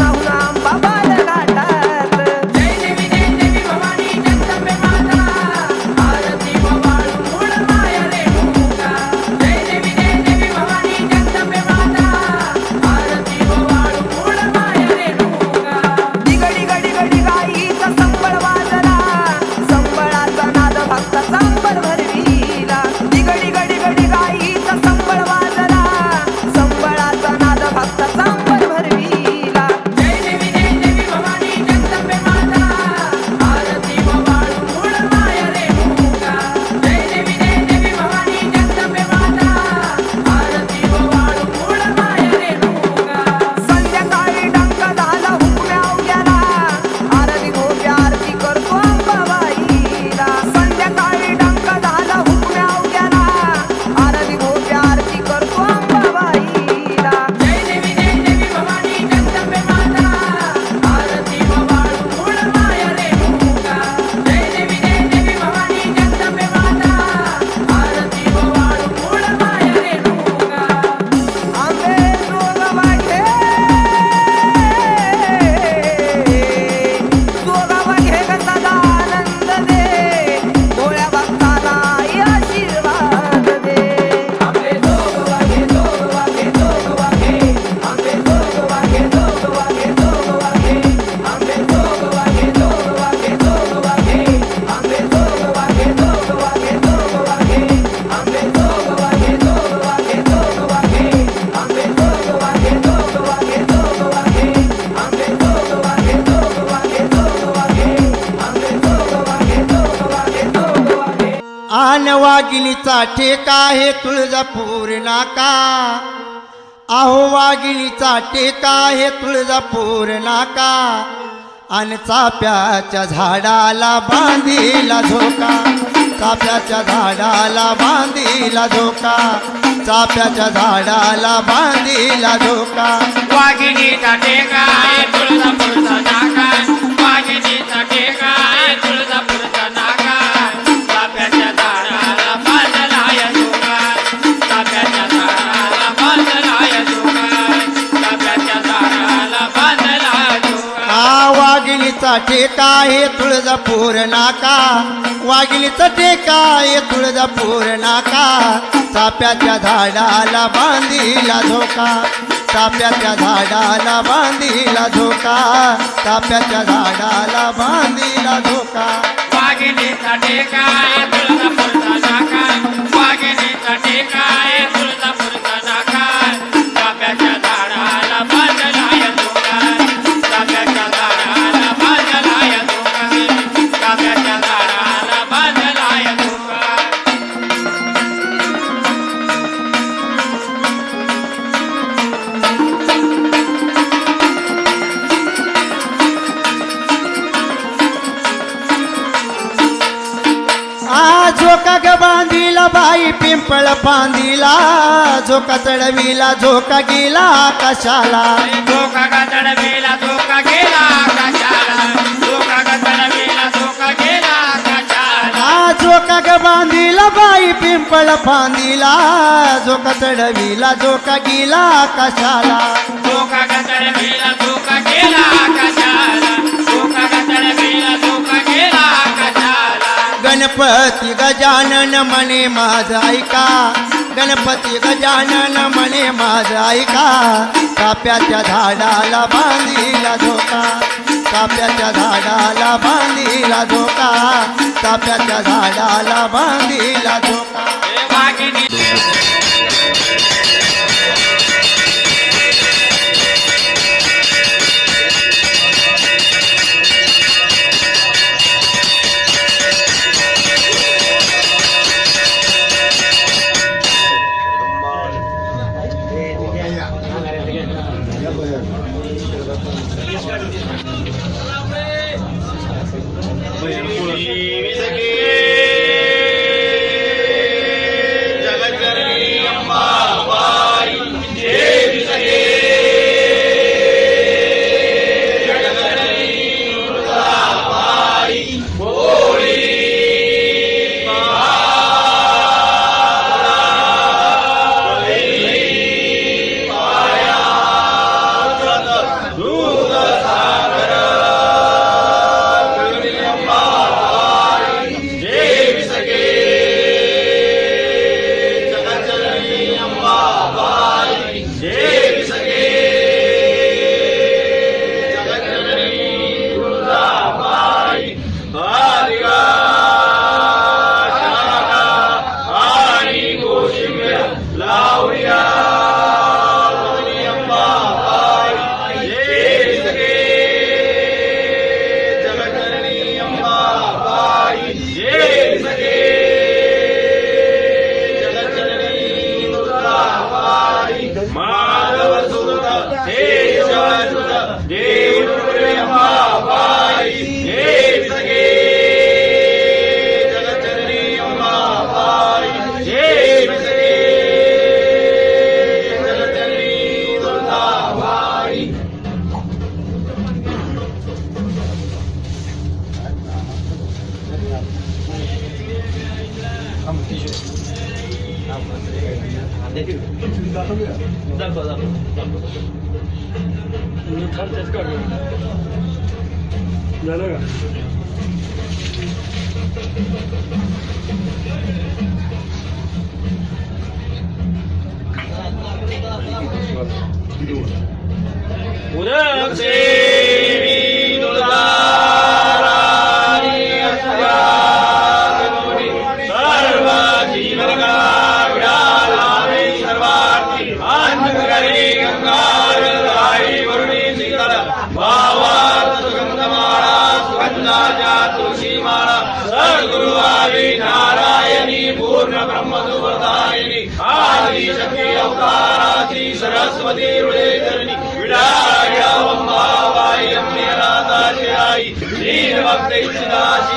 ना हुना वाघिणीचा ठेका हे तुळजापूर नाका. अहो वाघिणीचा टेका हे तुळजापूर नाका. आणि चाप्याच्या झाडाला बांधीला झोका. चाप्याच्या झाडाला बांधीला झोका. चाप्याच्या झाडाला बांधीला झोका. वाघिणीचा टेका आहे तुळजापूरचा नाका. वाघिणीचा टेका आहे तुळजापूरचा वाघिणीचा ठेका हे तुळजापूर नाका. वाघिणीचा ठेका हे तुळजापूर नाका. चाप्याच्या झाडाला बांधीला झोका चाप्याच्या झाडाला बांधीला झोका चाप्याच्या झाडाला बांधीला झोका वाघिणीचा टेका आहे तुळजापूरचा नाका. वाघिणीचा टेका आहे तुळजापूरचा नाका. चाफ्याच्या झाडाला झोका ग बांधिला बाई पिंपळ बांधिला झोका चढविला झोका गेला आकाशाला. धोका का चढवेला धोका गेला आकाशाला. का चढवेला गेला आकाशाला. झोका ग बांधिला बाई पिंपळ बांधिला झोका चढविला झोका गेला आकाशाला. धोका का चढवेला धोका गेला आकाशाला. गणपती गजानन म्हणे माझ ऐका. गणपती गजानन म्हणे माझ ऐका. काप्याच्या झाडाला बांधीला धोका. काप्याच्या झाडाला बांधीला धोका. काप्याच्या झाडाला बांधिला You. 내리고 좀 준다 하고요. 오늘 역시 a